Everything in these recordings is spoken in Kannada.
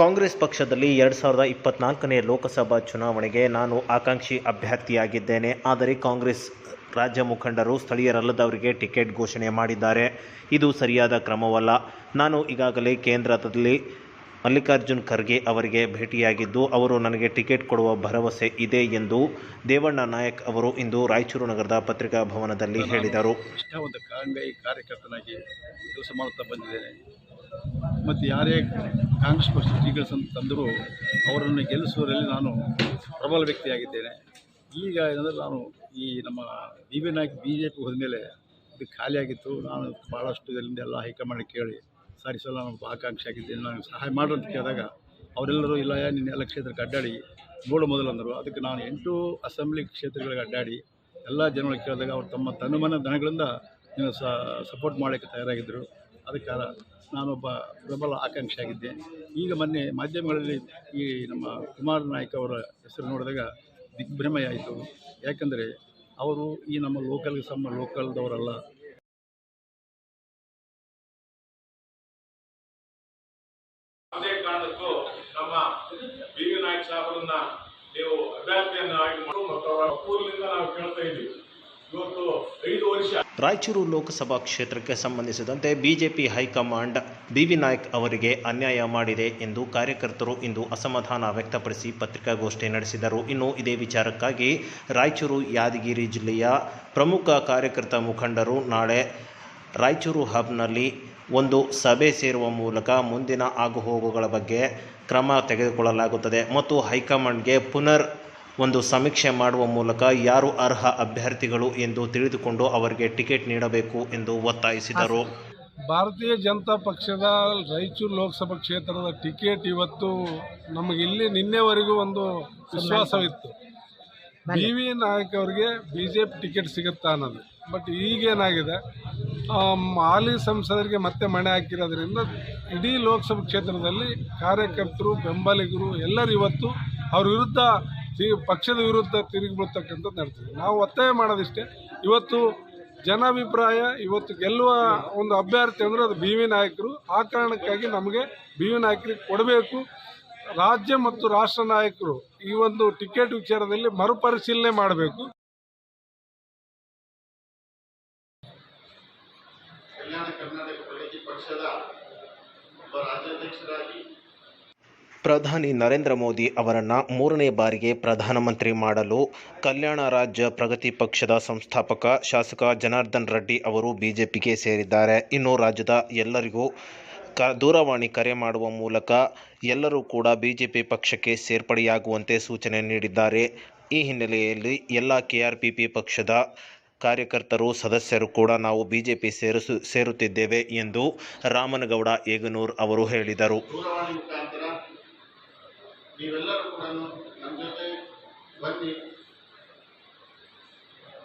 ಕಾಂಗ್ರೆಸ್ ಪಕ್ಷದಲ್ಲಿ ಎರಡು ಸಾವಿರದ ಇಪ್ಪತ್ನಾಲ್ಕನೇ ಲೋಕಸಭಾ ಚುನಾವಣೆಗೆ ನಾನು ಆಕಾಂಕ್ಷಿ ಅಭ್ಯರ್ಥಿಯಾಗಿದ್ದೇನೆ. ಆದರೆ ಕಾಂಗ್ರೆಸ್ ರಾಜ್ಯ ಮುಖಂಡರು ಸ್ಥಳೀಯರಲ್ಲದವರಿಗೆ ಟಿಕೆಟ್ ಘೋಷಣೆ ಮಾಡಿದ್ದಾರೆ. ಇದು ಸರಿಯಾದ ಕ್ರಮವಲ್ಲ. ನಾನು ಈಗಾಗಲೇ ಕೇಂದ್ರದಲ್ಲಿ ಮಲ್ಲಿಕಾರ್ಜುನ್ ಖರ್ಗೆ ಅವರಿಗೆ ಭೇಟಿಯಾಗಿದ್ದು ಅವರು ನನಗೆ ಟಿಕೆಟ್ ಕೊಡುವ ಭರವಸೆ ಇದೆ ಎಂದು ದೇವಣ್ಣ ನಾಯಕ್ ಅವರು ಇಂದು ರಾಯಚೂರು ನಗರದ ಪತ್ರಿಕಾ ಭವನದಲ್ಲಿ ಹೇಳಿದರು. ಒಂದು ಕಾಂಗ್ರೆಸ್ ಕಾರ್ಯಕರ್ತನಾಗಿ ಕೆಲಸ ಮಾಡುತ್ತಾ ಬಂದಿದ್ದೇನೆ. ಮತ್ತು ಯಾರೇ ಕಾಂಗ್ರೆಸ್ ಪಕ್ಷ ಟಿಕೆಟ್ಸ್ ಅಂತ ತಂದರೂ ಅವರನ್ನು ಗೆಲ್ಲಿಸುವಲ್ಲಿ ನಾನು ಪ್ರಬಲ ವ್ಯಕ್ತಿಯಾಗಿದ್ದೇನೆ. ಈಗ ಏನಂದರೆ ನಾನು ಈ ನಮ್ಮ B V Nayak B J P ಹೋದ್ಮೇಲೆ ಇದು ಖಾಲಿಯಾಗಿತ್ತು. ನಾನು ಭಾಳಷ್ಟು ಇದರಿಂದ ಎಲ್ಲ ಹೈಕಮಾಂಡ್ ಕೇಳಿ ಸಾರಿ ಸಲ ಆಕಾಂಕ್ಷೆ ಆಗಿದ್ದೇನೆ ನಾನು ಸಹಾಯ ಅಂತ ಕೇಳಿದಾಗ, ಅವರೆಲ್ಲರೂ, ಇಲ್ಲ ನಿನ್ನ ಎಲ್ಲ ಕ್ಷೇತ್ರಕ್ಕೆ ಅಡ್ಡಾಡಿ, ನೋಡು ಮೊದಲು ಅಂದರು. ಅದಕ್ಕೆ ನಾನು ಎಂಟು ಅಸೆಂಬ್ಲಿ ಕ್ಷೇತ್ರಗಳಿಗೆ ಅಡ್ಡಾಡಿ, ಎಲ್ಲ ಜನಗಳಿಗೆ ಕೇಳಿದಾಗ ಅವ್ರು ತಮ್ಮ ತನುಮನ ದನಗಳಿಂದ ನೀವು ಸಪೋರ್ಟ್ ಮಾಡೋಕ್ಕೆ ತಯಾರಾಗಿದ್ದರು ಅದಕ್ಕೆ ನಾನೊಬ್ಬ ಪ್ರಬಲ ಆಕಾಂಕ್ಷಿ ಆಗಿದ್ದೆ. ಈಗ ಮೊನ್ನೆ ಮಾಧ್ಯಮಗಳಲ್ಲಿ ಈ ನಮ್ಮ ಕುಮಾರ್ ನಾಯಕ್ ಅವರ ಹೆಸರು ನೋಡಿದಾಗ ದಿಗ್ಭ್ರಮೆಯಾಯಿತು ಯಾಕಂದರೆ, ಅವರು ಈ ನಮ್ಮ ಲೋಕಲ್ಗೆ ಸಮ, ಲೋಕಲ್ದವರಲ್ಲ ಅದೇ ಕಾರಣಕ್ಕೂ ನಮ್ಮ ಬಿ ವಿ ನಾಯಕ್ ಸಾಹೇಬರನ್ನ ನೀವು ಅಭ್ಯರ್ಥಿಯನ್ನ ಆಯ್ಕೆ ಮಾಡಿ ಮತ್ತು ನಾವು ಕೇಳ್ತಾ ಇದ್ದೀವಿ. ರಾಯಚೂರು ಲೋಕಸಭಾ ಕ್ಷೇತ್ರಕ್ಕೆ ಸಂಬಂಧಿಸಿದಂತೆ BJP high command B V Naik ಅವರಿಗೆ ಅನ್ಯಾಯ ಮಾಡಿದೆ ಎಂದು ಕಾರ್ಯಕರ್ತರು ಇಂದು ಅಸಮಾಧಾನ ವ್ಯಕ್ತಪಡಿಸಿ ಪತ್ರಿಕಾಗೋಷ್ಠಿ ನಡೆಸಿದರು. ಇನ್ನು ಇದೇ ವಿಚಾರಕ್ಕಾಗಿ ರಾಯಚೂರು ಯಾದಗಿರಿ ಜಿಲ್ಲೆಯ ಪ್ರಮುಖ ಕಾರ್ಯಕರ್ತ ಮುಖಂಡರು ನಾಳೆ ರಾಯಚೂರು ಹಬ್ನಲ್ಲಿ ಒಂದು ಸಭೆ ಸೇರುವ ಮೂಲಕ ಮುಂದಿನ ಆಗುಹೋಗುಗಳ ಬಗ್ಗೆ ಕ್ರಮ ತೆಗೆದುಕೊಳ್ಳಲಾಗುತ್ತದೆ. ಮತ್ತು ಹೈಕಮಾಂಡ್ಗೆ ಪುನರ್ ಒಂದು ಸಮೀಕ್ಷೆ ಮಾಡುವ ಮೂಲಕ ಯಾರು ಅರ್ಹ ಅಭ್ಯರ್ಥಿಗಳು ಎಂದು ತಿಳಿದುಕೊಂಡು ಅವರಿಗೆ ಟಿಕೆಟ್ ನೀಡಬೇಕು ಎಂದು ಒತ್ತಾಯಿಸಿದರು. ಭಾರತೀಯ ಜನತಾ ಪಕ್ಷದ ರಾಯಚೂರು ಲೋಕಸಭಾ ಕ್ಷೇತ್ರದ ಟಿಕೆಟ್ ಇವತ್ತು ನಮಗೆ ಇಲ್ಲಿ ನಿನ್ನೆವರೆಗೂ ಒಂದು ವಿಶ್ವಾಸವಿತ್ತು. ಬಿ ವಿ ನಾಯಕ್ ಅವರಿಗೆ ಬಿ ಜೆ ಪಿ ಟಿಕೆಟ್ ಸಿಗುತ್ತಾ ಅನ್ನೋದು. ಬಟ್ ಈಗೇನಾಗಿದೆ ಹಾಲಿ ಸಂಸದರಿಗೆ ಮತ್ತೆ ಮಣೆ ಹಾಕಿರೋದ್ರಿಂದ ಇಡೀ ಲೋಕಸಭಾ ಕ್ಷೇತ್ರದಲ್ಲಿ ಕಾರ್ಯಕರ್ತರು, ಬೆಂಬಲಿಗರು ಎಲ್ಲರೂ ಇವತ್ತು ಅವ್ರ ವಿರುದ್ಧ ಪಕ್ಷದ ವಿರುದ್ಧ ತಿರುಗಿ ಬೀಳ್ತಕ್ಕಂಥದ್ದು ನಡ್ತಿದೆ. ನಾವು ಒತ್ತಾಯ ಮಾಡೋದಿಷ್ಟೇ. ಇವತ್ತು ಜನಾಭಿಪ್ರಾಯ, ಇವತ್ತು ಗೆಲ್ಲುವ ಒಂದು ಅಭ್ಯರ್ಥಿ ಅಂದರೆ ಅದು ಬಿ ವಿ ನಾಯಕರು. ಆ ಕಾರಣಕ್ಕಾಗಿ ನಮಗೆ ಬಿ ವಿ ನಾಯಕರಿಗೆ ಕೊಡಬೇಕು. ರಾಜ್ಯ ಮತ್ತು ರಾಷ್ಟ್ರ ನಾಯಕರು ಈ ಒಂದು ಟಿಕೆಟ್ ವಿಚಾರದಲ್ಲಿ ಮರುಪರಿಶೀಲನೆ ಮಾಡಬೇಕು. ಪ್ರಧಾನಿ ನರೇಂದ್ರ ಮೋದಿ ಅವರನ್ನ ಮೂರನೇ ಬಾರಿಗೆ ಪ್ರಧಾನಮಂತ್ರಿ ಮಾಡಲು ಕಲ್ಯಾಣ ರಾಜ್ಯ ಪ್ರಗತಿ ಪಕ್ಷದ ಸಂಸ್ಥಾಪಕ ಶಾಸಕ ಜನಾರ್ದನ್ ರೆಡ್ಡಿ ಅವರು ಬಿಜೆಪಿಗೆ ಸೇರಿದ್ದಾರೆ. ಇನ್ನು ರಾಜ್ಯದ ಎಲ್ಲರಿಗೂ ಕ ದೂರವಾಣಿ ಕರೆ ಮಾಡುವ ಮೂಲಕ ಎಲ್ಲರೂ ಕೂಡ ಬಿಜೆಪಿ ಪಕ್ಷಕ್ಕೆ ಸೇರ್ಪಡೆಯಾಗುವಂತೆ ಸೂಚನೆ ನೀಡಿದ್ದಾರೆ. ಈ ಹಿನ್ನೆಲೆಯಲ್ಲಿ ಎಲ್ಲ ಕೆಆರ್ಪಿಪಿ ಪಕ್ಷದ ಕಾರ್ಯಕರ್ತರು, ಸದಸ್ಯರು ಕೂಡ ನಾವು ಬಿಜೆಪಿ ಸೇರಿಸು, ಸೇರುತ್ತಿದ್ದೇವೆ ಎಂದು ರಾಮನಗೌಡ ಏಗನೂರ್ ಅವರು ಹೇಳಿದರು. ನೀವೆಲ್ಲರೂ ಕೂಡ ನಮ್ಮ ಜೊತೆ ಬನ್ನಿ.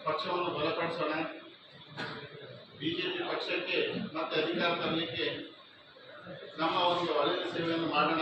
ಪಕ್ಷವನ್ನು ಬಲಪಡಿಸೋಣ. ಬಿಜೆಪಿ ಪಕ್ಷಕ್ಕೆ ಮತ್ತೆ ಅಧಿಕಾರ ತರಲಿಕ್ಕೆ ನಮ್ಮ ಒಂದು ಒಳ್ಳೆಯ ಸೇವೆಯನ್ನು ಮಾಡೋಣ.